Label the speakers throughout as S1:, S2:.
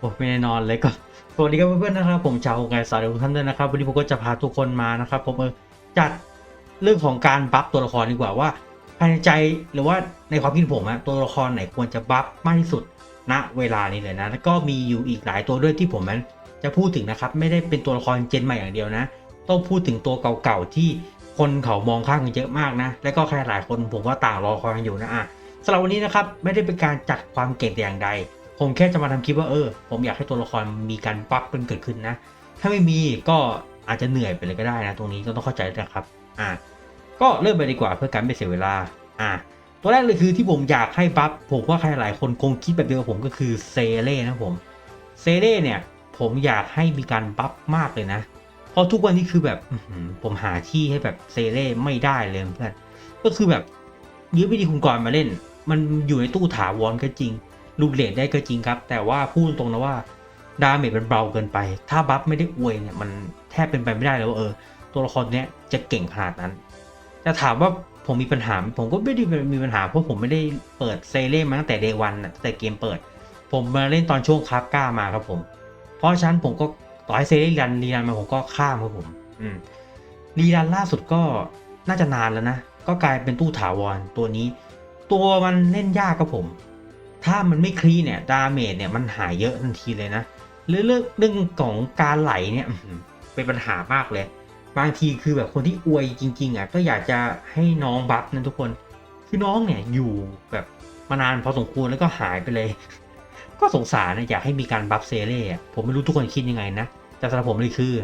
S1: โอ้ไม่ได้นอนเลยก็สวัสดีครับเพื่อนๆนะครับผมชาวไกสายทุกท่านด้วยนะครับวันนี้ผมก็จะพาทุกคนมานะครับผมเออจัดเรื่องของการบัฟตัวละครดีกว่าว่าภายในใจหรือว่าในความคิดผมอะตัวละครไหนควรจะบัฟมากที่สุดณเวลานี้เลยนะแล้วก็มีอยู่อีกหลายตัวด้วยที่ผมนั้นจะพูดถึงนะครับไม่ได้เป็นตัวละครเจนใหม่อย่างเดียวนะ ต้องพูดถึงตัวเก่าๆที่คนเขามองข้ามกันเยอะมากนะ และก็ใครหลายคนผมว่าต่างรอคอยกันอยู่นะอะสำหรับวันนี้นะครับไม่ได้เป็นการจัดความเก่งแต่อย่างใด ผมแค่จะมาทำคลิปว่าเออ ผมอยากให้ตัวละครมีการปรับเป็นเกิดขึ้นนะ ถ้าไม่มีก็อาจจะเหนื่อยไปเลยก็ได้นะ ตรงนี้ก็ต้องเข้าใจนะครับ อะก็เริ่มไปดีกว่าเพื่อการไม่เสียเวลา อะตัวแรกเลยคือที่ผมอยากให้บัฟผมว่าใครหลายคนคงคิดแบบเดียวกับผมก็คือเซเล่นะผมเซเล่เนี่ย ผมอยากให้มีการบัฟมากเลยนะเพราะทุกวันนี้คือแบบผมหาที่ให้แบบเซเล่ไม่ได้เลยเพื่อนก็คือแบบยืมวิธีคุณกรมาเล่น มันอยู่ในตู้ถาวรก็จริง ลูกเลดได้ก็จริงครับ แต่ว่าพูดตรงๆนะว่าดาเมจมันเบาเกินไป ถ้าบัฟไม่ได้อวยเนี่ยมันแทบเป็นไปไม่ได้เลยว่าเออ ตัวละครเนี้ยจะเก่งขนาดนั้นแต่ถามว่าผมมีปัญหา ผมก็ไม่ได้มีปัญหาเพราะผมไม่ได้เปิดเซเล่มาตั้งแต่เดวันตั้งแต่เกมเปิด ผมมาเล่นตอนช่วงคราฟก้ามาครับผม เพราะฉะนั้นผมก็ต่อให้เซเล่รันรีรันมาผมก็ข้ามครับผม อืมรีรันล่าสุดก็น่าจะนานแล้วนะ ก็กลายเป็นตู้ถาวรตัวนี้ ตัวมันเล่นยากครับผม ถ้ามันไม่คลีเนี่ยดาเมจเนี่ยมันหายเยอะทันทีเลยนะเรื่องเรื่องเรื่องของการไหลเนี่ยเป็นปัญหามากเลย บางทีคือแบบคนที่อวยจริง ๆอะก็อยากจะให้น้องบัฟนะทุกคนคือน้องเนี่ยอยู่แบบมานานพอสมควรแล้วก็หายไปเลย ก็สงสารนะอยากให้มีการบัฟเซเล่อะผมไม่รู้ทุกคนคิดยังไงนะแต่สำหรับผมเลยคือ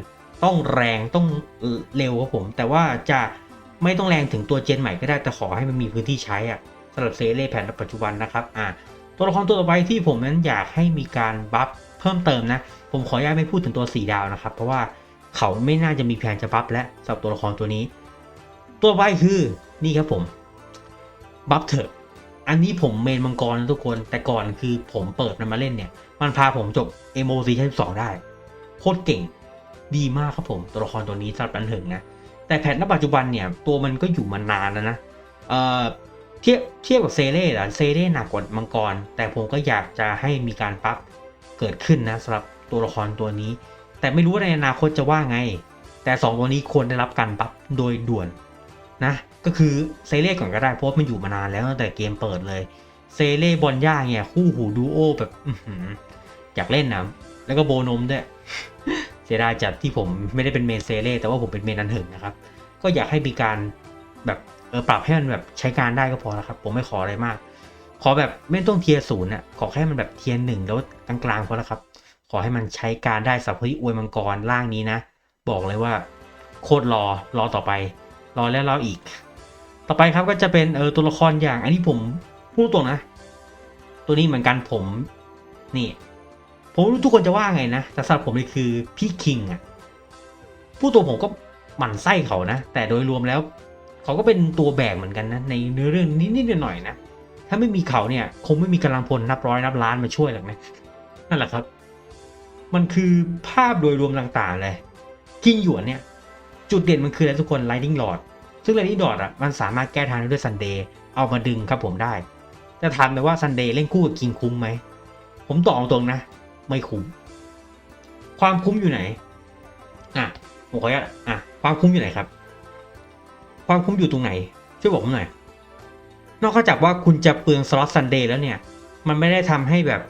S1: ต้องแรงต้องเร็วครับผม แต่ว่าจะไม่ต้องแรงถึงตัวเจนใหม่ก็ได้แต่ขอให้มันมีพื้นที่ใช้อะสำหรับเซเล่แผนปัจจุบันนะครับอ่า ตัวละครตัวต่อไปที่ผมนั้นอยากให้มีการบัฟเพิ่มเติมนะ ผมขออนุญาตไม่พูดถึงตัวสีดาวนะครับ เพราะว่าเขาไม่น่าจะมีแผนจะบัฟและสำหรับตัวละครตัวนี้ ตัวไปคือนี่ครับผมบัฟเถอะอันนี้ผมเมนมังกรนะทุกคนแต่ก่อนคือผมเปิดมันมาเล่นเนี่ย มันพาผมจบ m o c ชั้นสองได้โคตรเก่งดีมากครับผม ตัวละครตัวนี้สำหรับบันเทิงนะแต่แพทณปัจจุบันเนี่ยตัวมันก็อยู่มานานแล้วนะเอ่อ ทียบเทียบกับเซเล่อะเซเล่หนักกว่ามังกร แต่ผมก็อยากจะให้มีการปรับเกิดขึ้นนะสำหรับตัวละครตัวนี้ แต่ไม่รู้ว่าในอนาคตจะว่าไง แต่สองตัวนี้ควรได้รับการปรับโดยด่วนนะก็คือเซเล่ก่อนก็ได้เพราะว่ามันอยู่มานานแล้วตั้งแต่เกมเปิดเลยเซเล่บอลย่าเนี่ยคู่หูดูโอแบบอื้อหืออยากเล่นนะแล้วก็โบนมด้วยเสียดายจัดที่ผมไม่ได้เป็นเมนเซเล่แต่ว่าผมเป็นเมนอันเหิงนะครับ ก็อยากให้มีการแบบ เออปรับให้มันแบบใช้การได้ก็พอแล้วครับ ผมไม่ขออะไรมาก ขอแบบไม่ต้องเทียร์ศูนย์อะขอแค่มันแบบเทียร์หนึ่งแล้วกลางๆพอแล้วครับ ขอให้มันใช้การได้สำหรับคนที่อวยมังกรล่างนี้นะ บอกเลยว่าโคตรรอรอต่อไป รอแล้วรออีก ต่อไปครับก็จะเป็นเออตัวละครอย่างอันนี้ผมพูดตรงนะ ตัวนี้เหมือนกันผมนี่ผมรู้ทุกคนจะว่าไงนะ แต่สำหรับผมเลยคือพี่คิงอะผู้ตัวผมก็หมั่นไส้เขานะ แต่โดยรวมแล้ว เขาก็เป็นตัวแบกเหมือนกันนะในเนื้อเรื่องนิดๆหน่อยๆนะถ้าไม่มีเขาเนี่ยคงไม่มีกำลังพลนับร้อยนับล้านมาช่วยหรอกนะนั่นแหละครับ มันคือภาพโดยรวมต่างๆเลยคิงหยวนเนี่ย จุดเด่นมันคืออะไรทุกคน Lightning Rod ซึ่ง Lightning Rod อะมันสามารถแก้ทางด้วยซันเดย์เอามาดึงครับผมได้ จะถามไปว่าซันเดย์เล่นคู่กับคิงคุ้มไหมผมตอบตรงๆนะ ไม่คุ้ม ความคุ้มอยู่ไหน อะผมขออนุญาตอะ ความคุ้มอยู่ไหนครับ ความคุ้มอยู่ตรงไหน ช่วยบอกผมหน่อย นอกจากว่าคุณจะเปลืองสล็อตซันเดย์แล้วเนี่ย มันไม่ได้ทำให้แบบ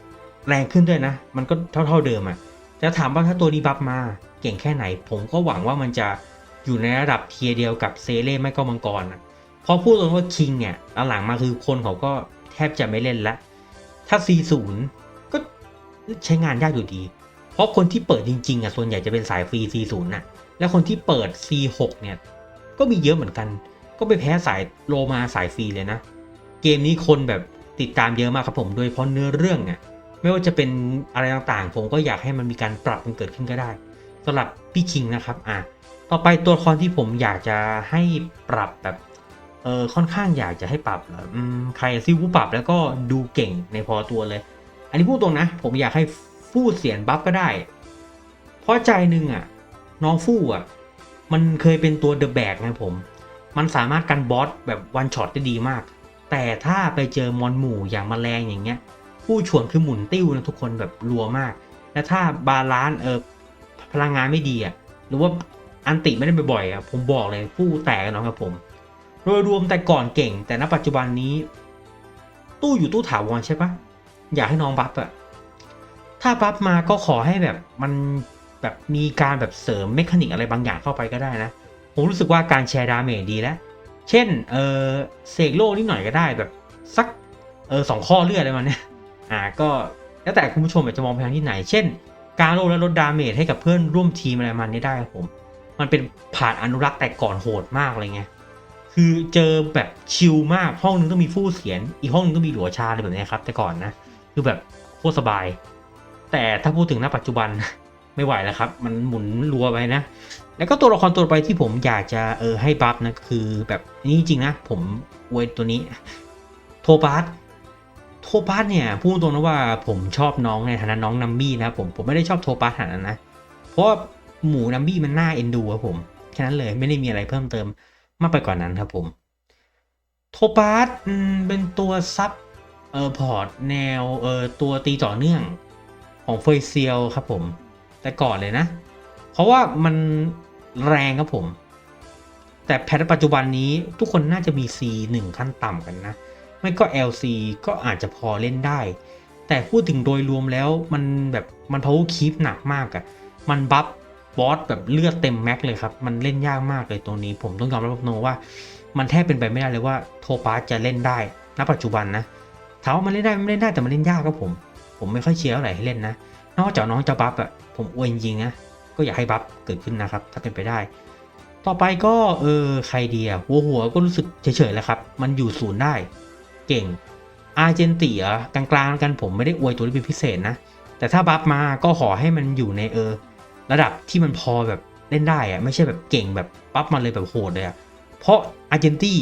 S1: แรงขึ้นด้วยนะ มันก็เท่าๆเดิมอะ่ะจะถามว่าถ้าตัวนี้บัฟมาเก่งแค่ไหน ผมก็หวังว่ามันจะอยู่ในระดับเทียร์เดียวกับเซเล่ไม่ก็มังกรนะพราะพูดตรงว่าคิงเนี่ยหลังๆมาคือคนเขาก็แทบจะไม่เล่นละ ถ้า C0 ก็ใช้งานยากอยู่ดี เพราะคนที่เปิดจริงๆอะส่วนใหญ่จะเป็นสายฟรี C0 น่ะ และคนที่เปิด C6 เนี่ย ก็มีเยอะเหมือนกัน ก็ไปแพ้สายโลมาสายฟรีเลยนะ เกมนี้คนแบบติดตามเยอะมากครับผมโดยเพราะเนื้อเรื่องเนี่ยไม่ว่าจะเป็นอะไรต่างๆ ผมก็อยากให้มันมีการปรับมันเกิดขึ้นก็ได้สำหรับพี่คิงนะครับอะต่อไปตัวละครที่ผมอยากจะให้ปรับแบบเออค่อนข้างอยากจะให้ปรับอืมใครซิวูปรับแล้วก็ดูเก่งในพอตัวเลย อันนี้พูดตรงนะ ผมอยากให้ฟู่เสียนบัฟก็ได้ เพราะใจหนึ่งอะ น้องฟู่อะ มันเคยเป็นตัวเดอะแบกนะผม มันสามารถกันบอสแบบวันช็อตได้ดีมาก แต่ถ้าไปเจอมอนหมู่อย่างมแมลงอย่างเงี้ย ผู้ฉวนคือหมุนติ้วนะทุกคนแบบรัวมาก และถ้าบาลานซ์เออพลังงานไม่ดีอะ หรือว่าอันติไม่ได้บ่อยๆอะผมบอกเลยผู้แตกนน้องกับผม โดยรวมแต่ก่อนเก่ง แต่ณปัจจุบันนี้ ตู้อยู่ตู้ถาวรใช่ปะอยากให้น้องบัฟอะถ้าบัฟมาก็ขอให้แบบมัน แบบมีการแบบเสริมเมคานิกอะไรบางอย่างเข้าไปก็ได้นะ ผมรู้สึกว่าการแชร์ดาเมจดีแล้ว เช่นเออเสกโล่นิดหน่อยก็ได้แบบสักเออสองข้อเลือดอะไรมาเนี่ยอ่าก็แล้วแต่คุณผู้ชมจะมองไปทางที่ไหน เช่น การโล่และลดดาเมจให้กับเพื่อนร่วมทีมอะไรมันนี้ได้ครับผม มันเป็นผ่านอนุรักษ์แต่ก่อนโหดมากเลยไงคือเจอแบบชิลมากห้องนึงต้องมีฟู่เสียน อีกห้องนึงต้องมีหลัวชาอะไรแบบนี้ครับ แต่ก่อนนะ คือแบบโคตรสบาย แต่ถ้าพูดถึงณปัจจุบัน ไม่ไหวแล้วครับ มันหมุนรัวไปนะ แล้วก็ตัวละครตัวไปที่ผมอยากจะเออให้บัฟนะคือแบบนี่จริงนะ ผมอวยตัวนี้ โทบัสโทบัสเนี่ยพูดตรงนะว่าผมชอบน้องในฐานะน้องนัมบี้นะผมผมไม่ได้ชอบโทบัสขนาดนั้นนะ เพราะหมูนัมบี้มันน่าเอ็นดูครับผมแค่นั้นเลยไม่ได้มีอะไรเพิ่มเติมมากไปกว่านั้นครับผมโทบัสเป็นตัวซับเออพอร์ตแนวเออตัวตีต่อเนื่องของเฟยเซียลครับผม แต่ก่อนเลยนะ เพราะว่ามันแรงครับผม แต่แพทปัจจุบันนี้ทุกคนน่าจะมี C 1 ขั้นต่ำกันนะ ไม่ก็ LC ก็อาจจะพอเล่นได้ แต่พูดถึงโดยรวมแล้วมันแบบมัน power keep หนักมากอะมันบัฟบอสแบบเลือดเต็มแม็กเลยครับ มันเล่นยากมากเลยตรงนี้ ผมต้องยอมรับโนว่า มันแทบเป็นไปไม่ได้เลยว่าโทปาจะเล่นได้ณปัจจุบันนะถามว่ามันเล่นได้ไมันเล่นได้แต่มันเล่นยากครับผม ผมไม่ค่อยเชียร์เท่าไหร่ให้เล่นนะ นอกจากน้องจะบัฟอะผมอวยจริงนะก็อยากให้บัฟเกิดขึ้นนะครับ ถ้าเป็นไปได้ ต่อไปก็เออใครดีอะหัวหัวก็รู้สึกเฉยๆแล้วครับ มันอยู่ศูนย์ได้ เก่ง อาร์เจนติเหรอกลางๆกันผมไม่ได้อวยตัวนี้เป็นพิเศษนะ แต่ถ้าบัฟมาก็ขอให้มันอยู่ในเออ ระดับที่มันพอแบบเล่นได้อะไม่ใช่แบบเก่งแบบปั๊บมาเลยแบบโหดเลยอะเพราะอาร์เจนตี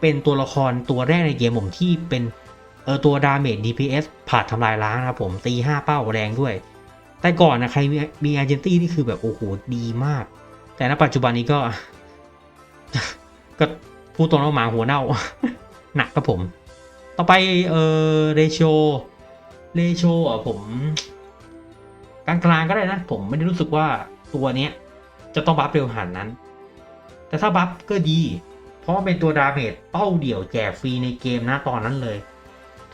S1: เป็นตัวละครตัวแรกในเกมผมที่เป็น เออตัวดาเมจ DPS ผ่าทำลายล้างนะครับผมตี5เป้าแรงด้วย แต่ก่อนนะใครมีมีอาร์เจนตีนี่คือแบบโอ้โหดีมาก แต่ณปัจจุบันนี้ก็ ก็พูดตรงว่าหมาหัวเน่า หนักครับผม ต่อไปเออเรโชเรโชอะผมกลางๆก็ได้นะ ผมไม่ได้รู้สึกว่าตัวเนี้ย จะต้องบัฟเร็วขนนั้น แต่ถ้าบัฟก็ดี เพราะเป็นตัวดาเมจเป้าเดี่ยวแจกฟรีในเกมนะตอนนั้นเลย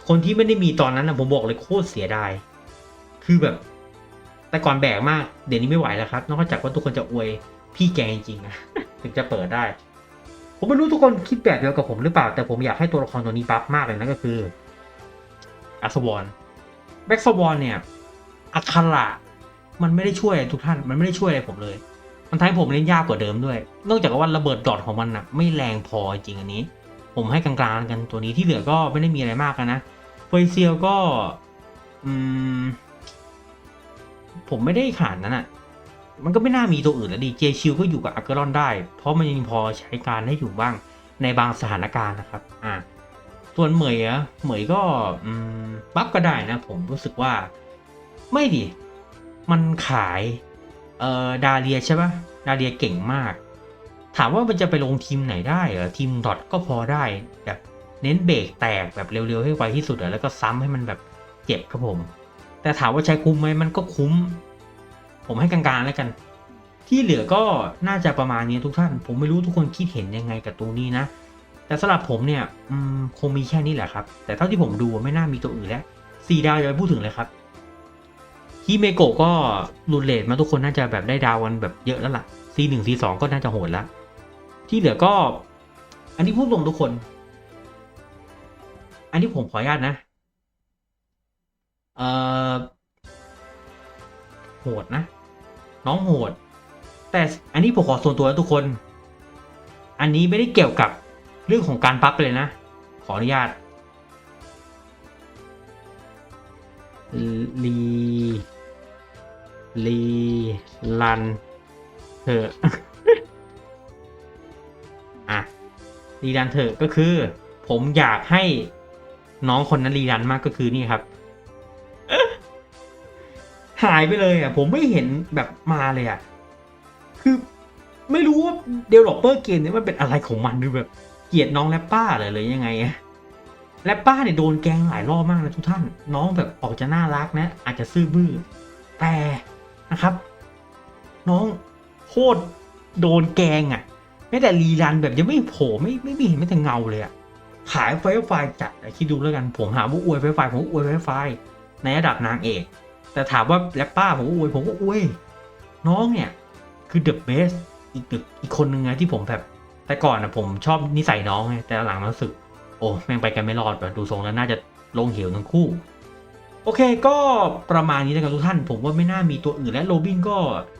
S1: คนที่ไม่ได้มีตอนนั้นนะผมบอกเลยโคตรเสียดาย คือแบบ แต่ก่อนแบกมาก เดี๋ยวนี้ไม่ไหวแล้วครับ นอกจากว่าทุกคนจะอวยพี่แกจริงๆนะถึงจะเปิดได้ ผมไม่รู้ทุกคนคิดแบบเดียวกับผมหรือเปล่า แต่ผมอยากให้ตัวละครตัวนี้บัฟมากเลยนะก็คืออัศวรแบ็กสวอนเนี่ยอัคระมันไม่ได้ช่วยทุกท่าน มันไม่ได้ช่วยอะไรผมเลย มันทำให้ผมเล่นยากกว่าเดิมด้วย นอกจากว่าระเบิดดอทของมันนะไม่แรงพอจริงอันนี้ ผมให้กลางๆกันตัวนี้ที่เหลือก็ไม่ได้มีอะไรมากกันนะเฟยเซียลก็อืมผมไม่ได้ขาดนั้นอะ มันก็ไม่น่ามีตัวอื่นแล้วดิเจชิลก็อยู่กับอักเกรอนได้ เพราะมันยังพอใช้การได้อยู่บ้างในบางสถานการณ์นะครับ อ่า ส่วนเหมยอะเหมยก็อืมบัฟก็ได้นะ ผมรู้สึกว่า ไม่ดิ มันขาย เอ่อ ดาเรียใช่ปะดาเรียเก่งมาก ถามว่ามันจะไปลงทีมไหนได้เหรอทีมดอทก็พอได้แบบเน้นเบรกแตกแบบเร็วๆให้ไวที่สุดแล้วก็ซ้ำให้มันแบบเจ็บครับผม แต่ถามว่าใช้คุ้มไหมมันก็คุ้ม ผมให้กลางๆแล้วกัน ที่เหลือก็น่าจะประมาณนี้ทุกท่าน ผมไม่รู้ทุกคนคิดเห็นยังไงกับตรงนี้นะ แต่สำหรับผมเนี่ยคงมีแค่นี้แหละครับ แต่เท่าที่ผมดูไม่น่ามีตัวอื่นแล้วสี่ดาวอย่าไปพูดถึงเลยครับฮิเมโกะก็รุนเลทมาทุกคนน่าจะแบบได้ดาวกันแบบเยอะแล้วล่ะ C หนึ่ง C สองก็น่าจะโหดแล้ว ที่เหลือก็ อันนี้พูดตรงทุกคน อันนี้ผมขออนุญาตนะ เอ่อ โหดนะ น้องโหด แต่อันนี้ผมขอส่วนตัวนะทุกคน อันนี้ไม่ได้เกี่ยวกับเรื่องของการปั๊บเลยนะ ขออนุญาตลีลีลันเถอ รีดันเถอะก็คือ ผมอยากให้น้องคนนั้นรีดันมากก็คือนี่ครับ หายไปเลยอะ ผมไม่เห็นแบบมาเลยอะ คือไม่รู้ว่าเดเวลลอปเปอร์เกมนี้มันเป็นอะไรของมันหรือแบบเกลียดน้องแรปป้าเลยเลยยังไงอะแรปป้าเนี่ยโดนแกงหลายรอบมากนะทุกท่าน น้องแบบออกจะน่ารักนะ อาจจะซื่อบื้อแต่นะครับ น้องโคตรโดนแกงอะ่ะ ม้แต่รีรันแบบยังไม่โผล่ไม่ไม่ม่เห็นไม่แต่เงาเลยอะขายไฟไฟจัดคิดดูแล้วกันผมหาว่าอวยไฟไฟผมอวยไฟไฟในระดับนางเอก แต่ถามว่าแรปป้าผมอวยผมก็อวยน้องเนี่ย คือเดอะเบสอีกอีกคนนึงไงที่ผมแบบ แต่ก่อนนะผมชอบนิสัยน้องไงแต่หลังรู้สึก โอ้แม่งไปกันไม่รอดว่ะดูทรงแล้วน่าจะลงเหวทั้งคู่ โอเคก็ประมาณนี้นะครับทุกท่าน ผมว่าไม่น่ามีตัวอื่นและโรบินก็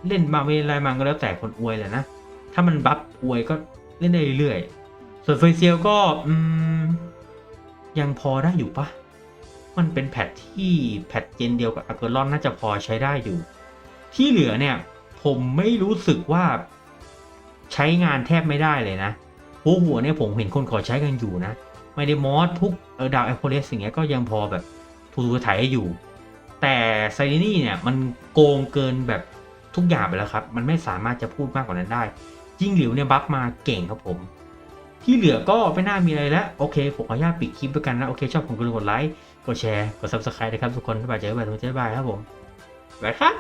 S1: เล่นมาเวลามันก็แล้วแต่คนอวยแหละนะ ถ้ามันบัฟอวยก็เล่นได้เรื่อยๆ ส่วนเฟยเซียลก็อืมยังพอได้อยู่ปะมันเป็นแพทที่แพทเจนเดียวกับอากอรอนน่าจะพอใช้ได้อยู่ ที่เหลือเนี่ย ผมไม่รู้สึกว่าใช้งานแทบไม่ได้เลยนะหัวหัวเนี่ยผมเห็นคนขอใช้กันอยู่นะ ไม่ได้มอสพวกเออดาวแอปเปิลเลสอย่างเงี้ยก็ยังพอแบบทูทูถ่ายอยู่ แต่ไซรินี่เนี่ยมันโกงเกินแบบทุกอย่างไปแล้วครับ มันไม่สามารถจะพูดมากกว่านั้นได้ ยิ่งหลิวเนี่ยบัฟมาเก่งครับผม ที่เหลือก็ไม่น่ามีอะไรแล้ว โอเค ผมขออนุญาตปิดคลิปด้วยกันนะ โอเค ชอบผมก็กดไลค์ กดแชร์ กด subscribe นะครับทุกคนบ๊าบายใจอกันใหม่ทุกคนบ๊ายบายครับผมบายครับ